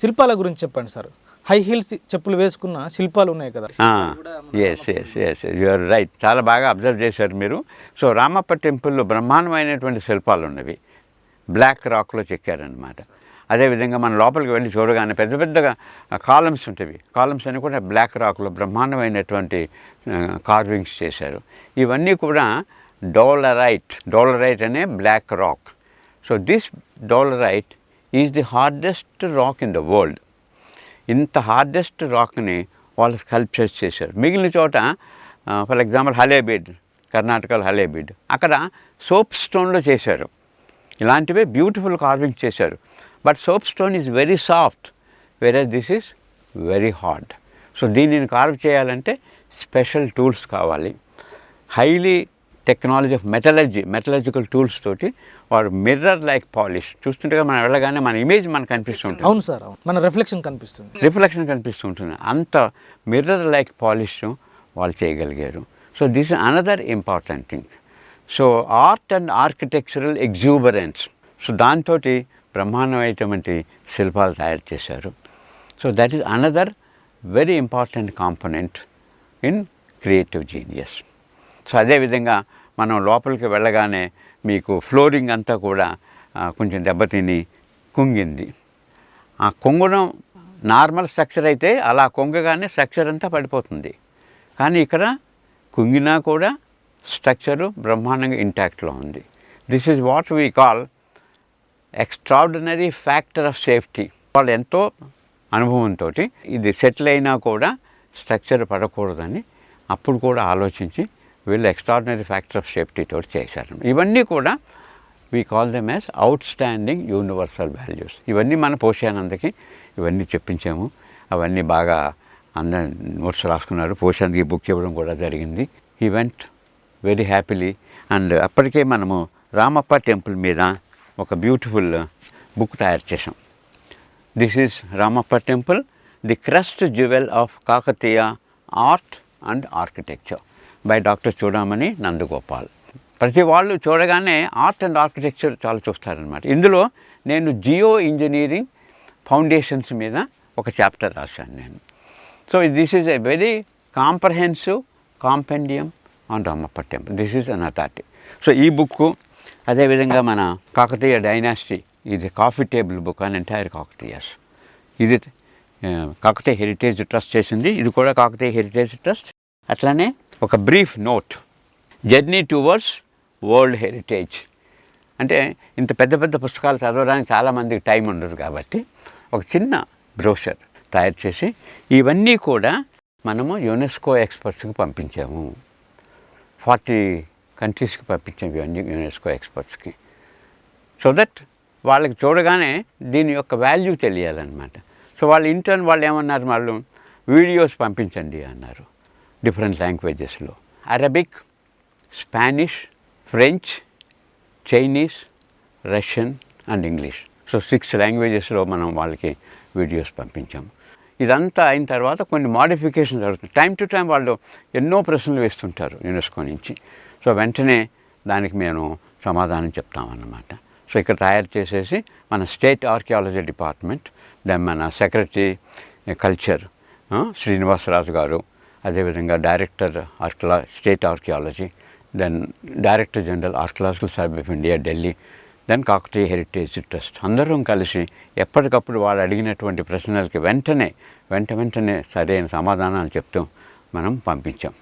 శిల్పాల గురించి చెప్పండి sir. High heels చెప్పులు వేసుకున్న శిల్పాలు ఉన్నాయి కదా. Yes yes yes you're right చాలా బాగా అబ్జర్వ్ చేశారు మీరు. సో రామప్ప టెంపుల్లో బ్రహ్మాండమైనటువంటి శిల్పాలు ఉన్నవి. బ్లాక్ రాక్లో చెక్కారనమాట అదేవిధంగా మన లోపలికి వెళ్ళి చూడగానే పెద్ద పెద్దగా కాలమ్స్ ఉంటాయి. కాలమ్స్ అని కూడా బ్లాక్ రాక్లో బ్రహ్మాండమైనటువంటి కార్వింగ్స్ చేశారు. ఇవన్నీ కూడా డోలరైట్ డోలరైట్ అనే black rock so this dolerite is the hardest rock in the world ఇంత హార్డెస్ట్ రాక్ని వాళ్ళు స్కల్ప్చర్స్ చేశారు. మిగిలిన చోట ఫర్ ఎగ్జాంపుల్ హలేబీడ్ కర్ణాటకలో హలేబీడ్ అక్కడ సోప్ స్టోన్లో చేశారు. ఇలాంటివే బ్యూటిఫుల్ కార్వింగ్ చేశారు. But soap stone is very soft వేరే this is very hard so దీనిని కార్వ్ చేయాలంటే స్పెషల్ టూల్స్ కావాలి. Highly technology of metallurgy metallurgical tools తోటి వాడు మిర్రర్ లైక్ పాలిష్ చూస్తుంటే మనం వెళ్ళగానే మన ఇమేజ్ మనకు కనిపిస్తుంటుంది అవును సార్ మన రిఫ్లెక్షన్ కనిపిస్తుంది. రిఫ్లెక్షన్ కనిపిస్తుంటుంది అంత మిర్రర్ లైక్ పాలిష్ వాళ్ళు చేయగలిగారు. So this another important thing so art and architectural exuberance so దాంతో బ్రహ్మాండమైనటువంటి శిల్పాలు తయారు చేశారు. So that is another very important component in creative genius so అదేవిధంగా మనం లోపలికి వెళ్ళగానే మీకు ఫ్లోరింగ్ అంతా కూడా కొంచెం దెబ్బతిని కుంగింది. ఆ కొంగడం నార్మల్ స్ట్రక్చర్ అయితే అలా కొంగగానే స్ట్రక్చర్ అంతా పడిపోతుంది. కానీ ఇక్కడ కుంగినా కూడా స్ట్రక్చరు బ్రహ్మాండంగా ఇంటాక్ట్లో ఉంది. This is what we call extraordinary factor of safety వాళ్ళు ఎంతో అనుభవంతో ఇది సెటిల్ అయినా కూడా స్ట్రక్చర్ పడకూడదని అప్పుడు కూడా ఆలోచించి వీళ్ళు ఎక్స్ట్రాడినరీ ఫ్యాక్టర్ ఆఫ్ సేఫ్టీ తోటి చేశారు. ఇవన్నీ కూడా we call them as outstanding universal values ఇవన్నీ మన పోషానందకి ఇవన్నీ చెప్పించాము. అవన్నీ బాగా అందరి నోట్స్ రాసుకున్నారు. పోషానికి బుక్ ఇవ్వడం కూడా జరిగింది. ఈవెంట్ వెరీ హ్యాపీలీ అండ్ అప్పటికే మనము రామప్ప టెంపుల్ మీద ఒక బ్యూటిఫుల్ బుక్ తయారు చేసాం this is Ramappa temple the crest jewel of Kakatiya art and architecture by doctor చూడమని నందగోపాల్. ప్రతి వాళ్ళు చూడగానే ఆర్ట్ అండ్ ఆర్కిటెక్చర్ చాలా చూస్తారనమాట ఇందులో నేను జియో ఇంజనీరింగ్ ఫౌండేషన్స్ మీద ఒక చాప్టర్ రాశాను నేను. So this is a very comprehensive compendium on Ramappa temple this is an authority so ఈ బుక్ అదేవిధంగా మన కాకతీయ డైనాసిటీ ఇది కాఫీ టేబుల్ బుక్ అని ఎంటైర్ కాకతీయస్ ఇది కాకతీయ హెరిటేజ్ ట్రస్ట్ చేసింది. ఇది కూడా కాకతీయ హెరిటేజ్ ట్రస్ట్ అట్లానే ఒక brief note. Journey towards world heritage. అంటే ఇంత పెద్ద పెద్ద పుస్తకాలు చదవడానికి చాలామందికి టైం ఉండదు కాబట్టి ఒక చిన్న బ్రోషర్ తయారు చేసి ఇవన్నీ కూడా మనము యునెస్కో ఎక్స్పర్ట్స్కి పంపించాము. ఫార్టీ కంట్రీస్కి పంపించాము ఇవన్నీ యునెస్కో ఎక్స్పర్ట్స్కి. సో దట్ వాళ్ళకి చూడగానే దీని యొక్క వాల్యూ తెలియాలన్నమాట. సో వాళ్ళ ఇంటర్న్ వాళ్ళు ఏమన్నారు? వాళ్ళు వీడియోస్ పంపించండి అన్నారు. Different లాంగ్వేజెస్లో. Arabic Spanish French Chinese Russian and English. So six లాంగ్వేజెస్లో మనం వాళ్ళకి వీడియోస్ పంపించాము ఇదంతా అయిన తర్వాత కొన్ని మాడిఫికేషన్ జరుగుతుంది టైం టు టైం వాళ్ళు ఎన్నో ప్రశ్నలు వేస్తుంటారు యునెస్కో నుంచి. సో వెంటనే దానికి మేము సమాధానం చెప్తామన్నమాట. సో ఇక్కడ తయారు చేసేసి మన స్టేట్ ఆర్కియాలజీ డిపార్ట్మెంట్ దెన్ మన సెక్రటరీ కల్చర్ శ్రీనివాసరాజు గారు అదేవిధంగా director ఆర్కిలా state archaeology then director general archaeological survey of India Delhi then Kakatiya heritage trust. అందరం కలిసి ఎప్పటికప్పుడు వాళ్ళు అడిగినటువంటి ప్రశ్నలకి వెంటనే వెంట వెంటనే సరైన సమాధానాలు చెప్తూ మనం పంపించాం.